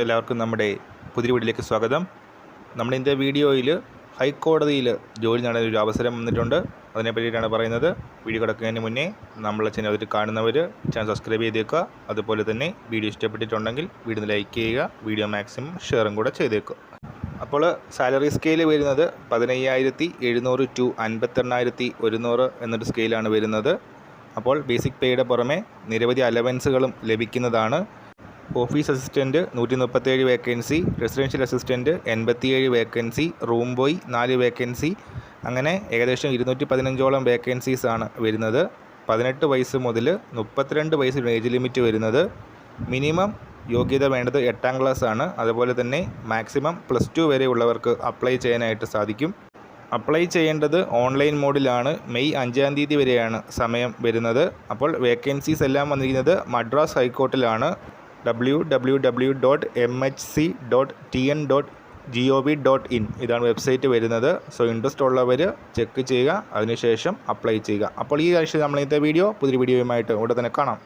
എല്ലാവർക്കും നമ്മുടെ പുതിയ വീട്ടിലേക്ക് സ്വാഗതം. നമ്മുടെ ഇന്നത്തെ വീഡിയോയിൽ ഹൈക്കോടതിയിൽ ജോലി നേടാൻ ഒരു അവസരം വന്നിട്ടുണ്ട്. അതിനെ പറ്റിയിട്ടാണ് പറയുന്നത്. വീഡിയോ കിടക്കുന്നതിന് മുന്നേ നമ്മളെ ചാനൽ അതിൽ കാണുന്നവർ ചാനൽ സബ്സ്ക്രൈബ് ചെയ്തേക്കുക. അതുപോലെ തന്നെ വീഡിയോ ഇഷ്ടപ്പെട്ടിട്ടുണ്ടെങ്കിൽ വീഡിയോ ലൈക്ക് ചെയ്യുക. വീഡിയോ മാക്സിമം ഷെയറും കൂടെ ചെയ്തേക്കുക. അപ്പോൾ സാലറി സ്കെയിൽ വരുന്നത് പതിനയ്യായിരത്തി എഴുന്നൂറ് ടു അൻപത്തെണ്ണായിരത്തി ഒരുന്നൂറ് എന്നൊരു സ്കെയിലാണ് വരുന്നത്. അപ്പോൾ ബേസിക് പേയുടെ പുറമെ നിരവധി അലവൻസുകളും ലഭിക്കുന്നതാണ്. ഓഫീസ് അസിസ്റ്റന്റ് നൂറ്റി മുപ്പത്തേഴ് വേക്കൻസി റെസിഡൻഷ്യൽ അസിസ്റ്റന്റ് എൺപത്തിയേഴ് വേക്കൻസി റൂം ബോയ് നാല് വേക്കൻസി അങ്ങനെ ഏകദേശം ഇരുന്നൂറ്റി പതിനഞ്ചോളം വേക്കൻസീസ് ആണ് വരുന്നത്. പതിനെട്ട് വയസ്സ് മുതൽ മുപ്പത്തിരണ്ട് വയസ്സ് ഏജ് ലിമിറ്റ് വരുന്നത്. മിനിമം യോഗ്യത വേണ്ടത് എട്ടാം ക്ലാസ് ആണ്. അതുപോലെ തന്നെ മാക്സിമം പ്ലസ് ടു വരെ ഉള്ളവർക്ക് അപ്ലൈ ചെയ്യാനായിട്ട് സാധിക്കും. അപ്ലൈ ചെയ്യേണ്ടത് ഓൺലൈൻ മോഡിലാണ്. മെയ് അഞ്ചാം തീയതി വരെയാണ് സമയം വരുന്നത്. അപ്പോൾ വേക്കൻസീസ് എല്ലാം വന്നിരിക്കുന്നത് Madras ഹൈക്കോർട്ടിലാണ്. W W W dot M H C dot T N dot G O V dot in ഇതാണ് വെബ്സൈറ്റ് വരുന്നത്. സോ ഇൻട്രസ്റ്റ് ഉള്ളവർ ചെക്ക് ചെയ്യുക. അതിനുശേഷം അപ്ലൈ ചെയ്യുക. അപ്പോൾ ഈ ആഴ്ച നമ്മൾ ഇന്നത്തെ വീഡിയോ പുതിയ വീഡിയോയുമായിട്ട് ഉടനെ തന്നെ കാണാം.